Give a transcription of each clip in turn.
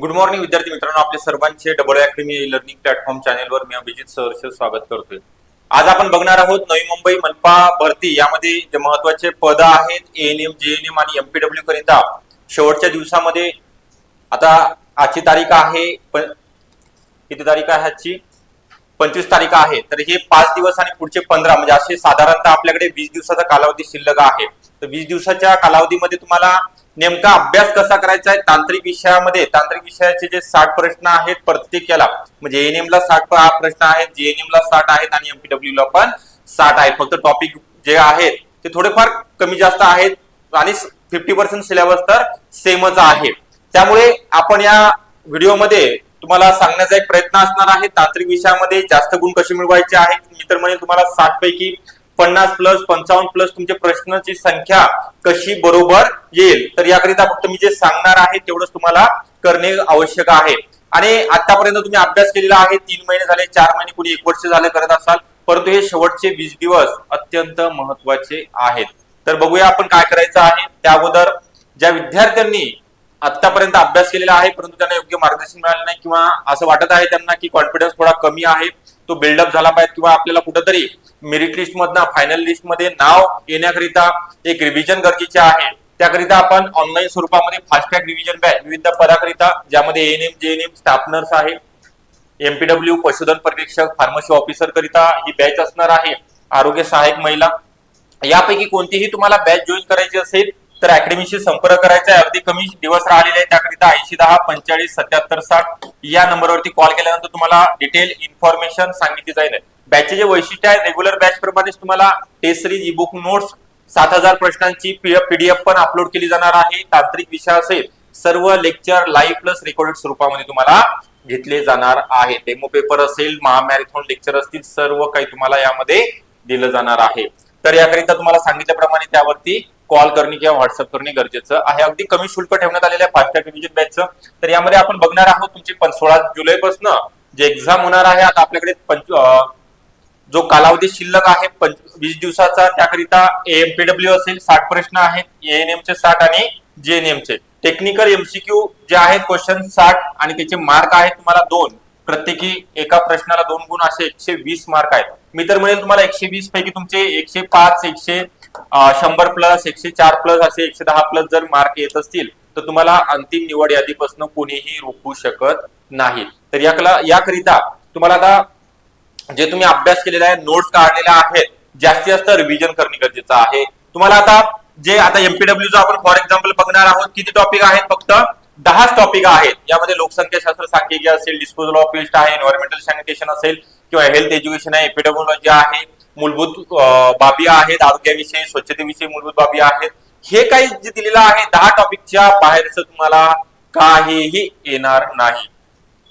Good morning विद्यार्थी मित्रांनो. आपले सर्वांचे डबल अकॅडमी लर्निंग प्लॅटफॉर्म चॅनेलवर मी अभिजित सहर्ष स्वागत करतोय. आज आपण बघणार आहोत नवी मुंबई मनपा भरती. यामध्ये जे महत्त्वाचे पद आहेत एएनएम जेएनएम आणि एमपीडब्ल्यू करिता शेवटच्या दिवसामध्ये आता आजची तारीख आहे प- किती तारीख आहे आजची? पंचवीस तारीख आहे. तर हे पाच दिवस आणि पुढचे पंधरा म्हणजे असे साधारणतः आपल्याकडे वीस दिवसाचा कालावधी शिल्लक आहे. तर वीस दिवसाच्या कालावधीमध्ये तुम्हाला नेमका अभ्यास कसा करायचा आहे? तांत्रिक विषयामध्ये तांत्रिक विषयाचे जे साठ प्रश्न आहेत प्रत्येक याला म्हणजे एएनएम ला साठ प्रश्न आहेत जेएनएम ला साठ आहेत आणि एमपीडब्ल्यू ला पण साठ आहेत. फक्त टॉपिक जे आहेत ते थोडेफार कमी जास्त आहेत आणि फिफ्टी पर्सेंट सिलेबस तर सेमच आहे. त्यामुळे आपण या व्हिडिओमध्ये तुम्हाला सांगण्याचा एक प्रयत्न असणार आहे. तांत्रिक विषयामध्ये जास्त गुण कसे मिळवायचे आहेत? मी तर म्हणेन तुम्हाला साठ पैकी पन्नास प्लस पंचावन्न प्लस तुमच्या प्रश्नाची संख्या कशी बरोबर येईल? तर याकरिता फक्त मी जे सांगणार आहे तेवढंच तुम्हाला करणे आवश्यक आहे. आणि आतापर्यंत तुम्ही अभ्यास केलेला आहे तीन महिने झाले चार महिने कुणी एक वर्ष झाले करत असाल परंतु हे शेवटचे वीस दिवस अत्यंत महत्त्वाचे आहेत. तर बघूया आपण काय करायचं आहे. त्या अगोदर ज्या विद्यार्थ्यांनी आतापर्यंत अभ्यास केलेला आहे परंतु त्यांना योग्य मार्गदर्शन मिळालं नाही किंवा असं वाटत आहे त्यांना की कॉन्फिडन्स थोडा कमी आहे तो बिल्डअप झाला पाहिजे किंवा आपल्याला कुठंतरी मेरिट लिस्ट मधनं फायनल लिस्टमध्ये नाव येण्याकरिता एक रिव्हिजन गरजेचे आहे. त्याकरिता आपण ऑनलाईन स्वरूपामध्ये फास्टॅग रिव्हिजन बॅच विविध पदाकरिता ज्यामध्ये एएनएम जेएनएम स्टाफ नर्स आहे. एमपीडब्ल्यू पशुधन परीक्षक फार्मसी ऑफिसर करिता ही बॅच असणार आहे. आरोग्य सहाय्यक महिला. यापैकी कोणतीही तुम्हाला बॅच जॉईन करायची असेल तर अकॅडमीशी संपर्क करायचा आहे अगदी कमी दिवस राहिलेले आहे त्याकरिता ऐंशी दहा पंचेचाळीस सत्याहत्तर साठ या नंबरवरती कॉल केल्यानंतर तुम्हाला डिटेल इन्फॉर्मेशन सांगितली जाईल. बॅचचे जे वैशिष्ट्य आहे रेग्युलर बॅच प्रमाणेच तुम्हाला टेस्ट सिरीज बुक नोट्स सात हजार प्रश्नांची पीडीएफ पण अपलोड केली जाणार आहे. तांत्रिक विषय असेल सर्व लेक्चर लाईव्ह प्लस रेकॉर्डेड स्वरूपामध्ये तुम्हाला घेतले जाणार आहे. डेमो पेपर असेल महामॅरेथॉन लेक्चर असतील सर्व काही तुम्हाला यामध्ये दिलं जाणार आहे. तर याकरिता तुम्हाला सांगितल्याप्रमाणे त्यावरती कॉल करणे किंवा व्हॉट्सअप करणे गरजेचं आहे. अगदी कमी शुल्क ठेवण्यात आलेलं आहे फास्ट रिव्हिजन बॅचचं तर यामध्ये आपण बघणार आहोत तुमची पण सोळा जुलैपासून जे एक्झाम होणार आहे आता आपल्याकडे पंच जो कालावधी शिल्लक आहे पंच- वीस दिवसाचा त्याकरिता एमपीडब्ल्यू असेल साठ प्रश्न आहेत एएनएम चे साठ आणि जेएनएम चे. टेक्निकल एमसीक्यू जे आहेत क्वेश्चन साठ आणि त्याचे मार्क आहेत तुम्हाला दोन. प्रत्येकी एका प्रश्नाला दोन गुण असे एकशे वीस मार्क आहेत. मी तर म्हणेल तुम्हाला एकशे वीस पैकी तुमचे एकशे पाच एकशे शंभर प्लस एकशे चार प्लस असे एकशे दहा प्लस जर मार्क येत असतील तर तुम्हाला अंतिम निवड यादीपासून कोणीही रोखू शकत नाही. तर याकला याकरिता तुम्हाला आता जे तुम्ही अभ्यास केलेला आहे नोट्स काढलेल्या आहेत जास्तीत जास्त रिव्हिजन करणे गरजेचं आहे. तुम्हाला आता जे आता एमपीडब्ल्यू आपण फॉर एक्झाम्पल बघणार आहोत किती टॉपिक आहेत फक्त? दहाच टॉपिक आहेत. यामध्ये लोकसंख्याशास्त्र सांख्यिकी असेल डिस्पोजल ऑफ वेस्ट आहे एन्व्हायरमेंटल सॅनिटेशन असेल किंवा हेल्थ एज्युकेशन आहे एपिडेमॉलॉजी आहे मूलभूत बाबी आहेत आरोग्याविषयी स्वच्छतेविषयी मूलभूत बाबी आहेत. हे काही जे दिलेलं आहे दहा टॉपिकच्या बाहेरच तुम्हाला काहीही येणार नाही.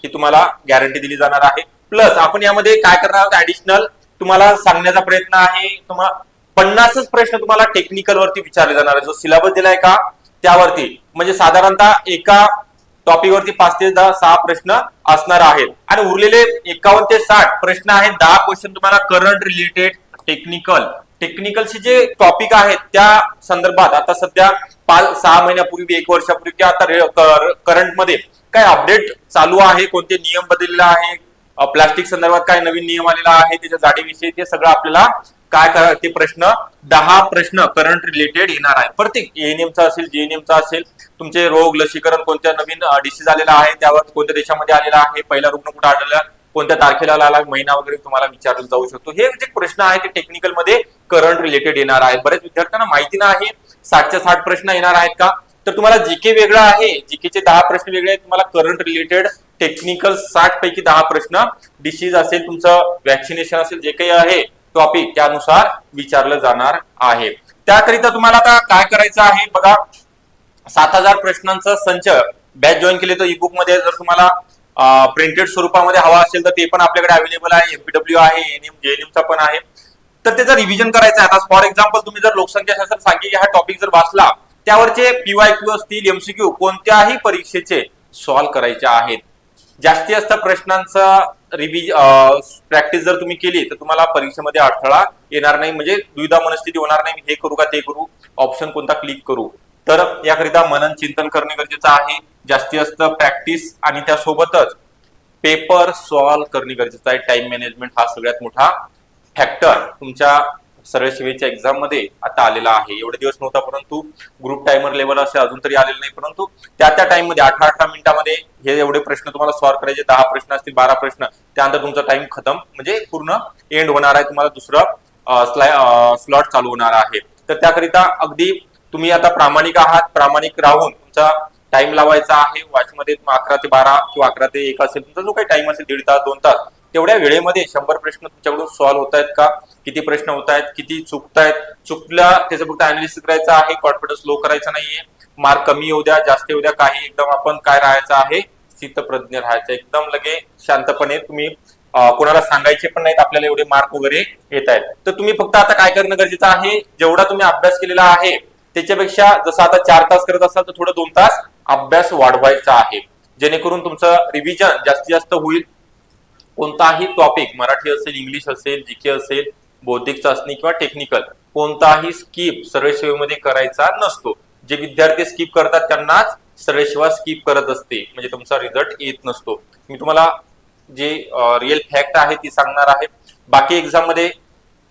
ही तुम्हाला गॅरंटी दिली जाणार आहे. प्लस आपण यामध्ये काय करणार आहोत? ऍडिशनल तुम्हाला सांगण्याचा प्रयत्न आहे. तुम्हाला पन्नासच प्रश्न तुम्हाला टेक्निकल वरती विचारले जाणार आहे जो सिलेबस दिलाय का? त्यावरती. म्हणजे साधारणतः एका टॉपिक वरती पाच ते दहा सहा प्रश्न असणार आहेत. आणि उरलेले एकावन्न ते साठ प्रश्न आहेत. दहा क्वेश्चन तुम्हाला करंट रिलेटेड टेक्निकल टेक्निकलचे जे टॉपिक आहेत त्या संदर्भात आता सध्या पाच सहा महिन्यापूर्वी एक वर्षापूर्वी किंवा आता करंटमध्ये काय अपडेट चालू आहे? कोणते नियम बदलले आहे प्लास्टिक संदर्भात काय नवीन नियम आलेला आहे? त्याच्या जाडीविषयी ते सगळं आपल्याला काय करा ते प्रश्न दहा प्रश्न करंट रिलेटेड येणार आहे. प्रत्येक एएनएमचा असेल जेएनएमचा असेल तुमचे रोग लसीकरण कोणत्या नवीन डिसीज आलेला आहे त्यावर कोणत्या देशामध्ये आलेला आहे पहिला रुग्ण कुठे आढळला कोणत्या तारखेला आला महिना वगैरे तुम्हाला विचारला जाऊ शकतो. हे जे प्रश्न आहे ते टेक्निकलमध्ये करंट रिलेटेड येणार आहे बऱ्याच विद्यार्थ्यांना माहिती नाही साठच्या साठ प्रश्न येणार आहेत का? तर तुम्हाला जीके वेगळं आहे. जीकेचे दहा प्रश्न वेगळे आहेत. तुम्हाला करंट रिलेटेड टेक्निकल साठ पैकी दहा प्रश्न डिसीज असेल तुमचं व्हॅक्सिनेशन असेल जे काही आहे टॉपिक त्यानुसार विचारलं जाणार आहे. त्याकरिता तुम्हाला आता काय करायचं आहे? बघा सात हजार प्रश्नांचा संच बॅच जॉईन केले तर ईबुकमध्ये जर तुम्हाला प्रिंटेड स्वरूपामध्ये हवा असेल तर ते पण आपल्याकडे अवेलेबल आहे. एमपीडब्ल्यू आहे एनएम जेएनएमचा पण आहे. तर त्याचं रिव्हिजन करायचं आहे. आता फॉर एक्झाम्पल तुम्ही जर लोकसंख्याशास्त्र सांगितले हा टॉपिक जर वाचला त्यावरचे पीवाय क्यू असतील एमसीक्यू कोणत्याही परीक्षेचे सॉल्व्ह करायचे आहेत. जास्तीत जास्त प्रश्नांचा रिव्हिज प्रॅक्टिस जर तुम्ही केली तर तुम्हाला परीक्षेमध्ये अडथळा येणार नाही. म्हणजे दुविधा मनस्थिती होणार नाही. हे करू का ते करू ऑप्शन कोणता क्लिक करू? तर याकरिता मनन चिंतन करणे गरजेचं आहे. जास्तीत जास्त प्रॅक्टिस आणि त्यासोबतच पेपर सॉल्व करणे गरजेचं आहे. टाइम मॅनेजमेंट हा सगळ्यात मोठा फॅक्टर तुमच्या सरळ सेवेच्या एक्झाममध्ये आता आलेला आहे. एवढे दिवस नव्हता परंतु ग्रुप टायमर लेवल असे अजून तरी आलेले नाही परंतु त्या त्या टाइममध्ये अठरा अठरा मिनिटामध्ये हे एवढे प्रश्न तुम्हाला सॉल्व्ह करायचे. दहा प्रश्न असतील बारा प्रश्न त्यानंतर तुमचा टाइम खतम म्हणजे पूर्ण एंड होणार आहे. तुम्हाला दुसरं स्लॉट चालू होणार आहे. तर त्याकरिता अगदी तुम्ही आता प्रामाणिक आहात प्रामाणिक राहून तुमचा टाइम लावायचा आहे. वॉचमध्ये अकरा ते बारा किंवा अकरा ते एक असेल तुमचा जो काही टाइम असेल दीड तास दोन तास तेवढ्या वेळेमध्ये शंभर प्रश्न तुमच्याकडून सॉल्व्ह होत आहेत का? किती प्रश्न होत आहेत किती चुकतायत चुकल्या त्याचं फक्त अनालिसिस करायचं आहे कॉन्फिडन्स लो करायचा नाहीये. मार्क कमी येऊ द्या जास्त येऊ द्या काही एकदम आपण काय राहायचं आहे स्थितप्रज्ञ राहायचं. एकदम लगे शांतपणे तुम्ही कोणाला सांगायचे पण नाहीत आपल्याला एवढे मार्क वगैरे येत आहेत. तर तुम्ही फक्त आता काय करणं गरजेचं आहे जेवढा तुम्ही अभ्यास केलेला आहे त्याच्यापेक्षा जसं आता चार तास करत असाल तर थोडं दोन तास अभ्यास वाढवायचा आहे. जेणेकरून तुमचं रिव्हिजन जास्तीत जास्त होईल. कोणताही टॉपिक मराठी असेल इंग्लिश असेल जीके असेल बौद्धिक चाचणी किंवा टेक्निकल कोणताही स्किप सरळ सेवेमध्ये करायचा नसतो. जे विद्यार्थी स्किप करतात त्यांनाच सरळ सेवा स्किप करत असते. म्हणजे तुमचा रिझल्ट येत नसतो. मी तुम्हाला जे रिअल फॅक्ट आहे ती सांगणार आहे. बाकी एक्झाममध्ये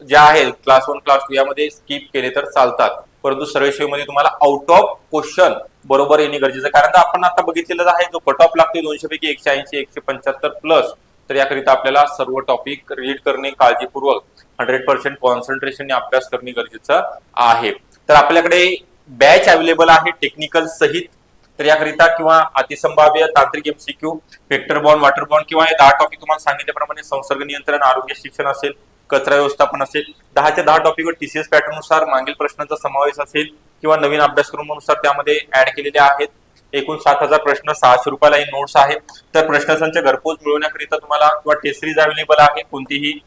ज्या आहेत क्लास वन क्लास टू यामध्ये स्किप केले तर चालतात. परंतु सरळ सेवेमध्ये तुम्हाला आउट ऑफ क्वेश्चन बरोबर येणे गरजेचं कारण आपण आता बघितलेलं आहे जो कट ऑफ लागतो दोनशे पैकी एकशे ऐंशी एकशे पंच्याहत्तर प्लस तर याकरिता आपल्याला सर्व टॉपिक रीड करणे काळजीपूर्वक हंड्रेड पर्सेंट कॉन्सन्ट्रेशनने अभ्यास करणे गरजेचं आहे. तर आपल्याकडे बॅच अवेलेबल आहे टेक्निकल सहित. तर याकरिता किंवा अतिसंभाव्य तांत्रिक MCQ vector bond water bond किंवा हे दहा टॉपिक तुम्हाला सांगितल्याप्रमाणे संसर्ग नियंत्रण आरोग्य शिक्षण असेल कचरा व्यवस्थापन असेल दहाच्या दहा टॉपिकवर टीसीएस पॅटर्ननुसार मागील प्रश्नांचा समावेश असेल किंवा नवीन अभ्यासक्रमानुसार त्यामध्ये ऍड केलेले आहेत. एकूण सात हजार प्रश्न सहाशे रुपयाला ही नोट्स आहे तर प्रश्नसंच घरपोच मिळवण्याकरिता तुम्हाला किंवा टेस्ट सिरीज अवेलेबल आहे. कोणतीही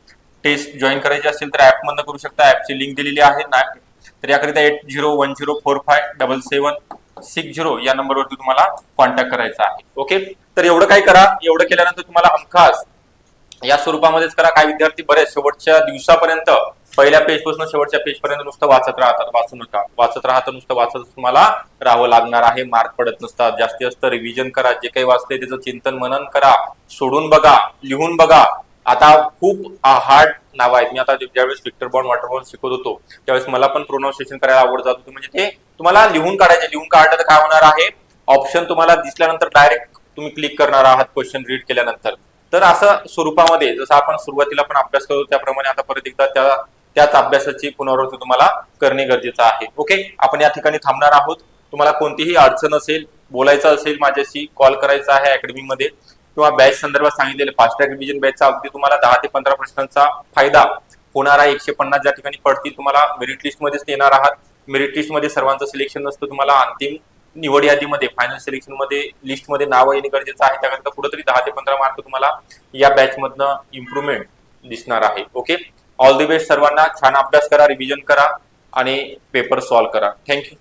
टेस्ट जॉईन करायची असेल तर ऍप मधनं करू शकता. ऍपची लिंक दिलेली आहे. ना- तर याकरिता eight zero one zero four five double seven six zero या नंबरवरती तुम्हाला कॉन्टॅक्ट करायचा आहे. ओके तर एवढं काय करा. एवढं केल्यानंतर तुम्हाला हमखास या स्वरूपामध्येच करा. काही विद्यार्थी बरेच शेवटच्या दिवसापर्यंत पहिल्या पेजपासून शेवटच्या पेज पर्यंत नुसतं वाचत राहतात. वाचू नका. वाचत राहता नुसतं वाचत तुम्हाला राहावं लागणार आहे. मार्क पडत नसतात. जास्तीत जास्त रिव्हिजन करा. जे काही वाचते त्याचं चिंतन मनन करा. सोडून बघा. लिहून बघा. आता खूप हार्ड नाव आहेत. मी आता ज्यावेळेस विक्टर बॉन्ड वॉटर बॉन्ड शिकवत होतो त्यावेळेस मला पण प्रोनाऊन्सिएशन करायला आवड जात होती. म्हणजे ते तुम्हाला लिहून काढायचे. लिहून काढलं तर काय होणार आहे? ऑप्शन तुम्हाला दिसल्यानंतर डायरेक्ट तुम्ही क्लिक करणार आहात क्वेश्चन रीड केल्यानंतर. तर असं स्वरूपामध्ये जसं आपण सुरुवातीला पण अभ्यास करतो त्याप्रमाणे आता परत एकदा त्या त्याच अभ्यासाची पुनरावृत्ती तुम्हाला करणे गरजेचं आहे. ओके आपण या ठिकाणी थांबणार आहोत. तुम्हाला कोणतीही अडचण असेल बोलायचं असेल माझ्याशी कॉल करायचा आहे अकॅडमीमध्ये किंवा बॅच संदर्भात सांगितलेले फास्ट ट्रॅक रिव्हिजन बॅचचा अगदी तुम्हाला दहा ते पंधरा प्रश्नांचा फायदा होणार आहे. एकशे पन्नास ज्या ठिकाणी पडतील तुम्हाला मेरिट लिस्ट मध्येच येणार आहात. मेरिट लिस्टमध्ये सर्वांचं सिलेक्शन नसतं तुम्हाला अंतिम निवड यादीमध्ये फायनल सिलेक्शनमध्ये लिस्टमध्ये नाव येणे गरजेचं आहे. त्याकरता कुठेतरी दहा ते पंधरा मार्क तुम्हाला या बॅच मधनं इम्प्रुव्हमेंट दिसणार आहे. ओके ऑल दी बेस्ट सर्वांना. छान अभ्यास करा रिव्हिजन करा आणि पेपर सॉल्व्ह करा. थँक्यू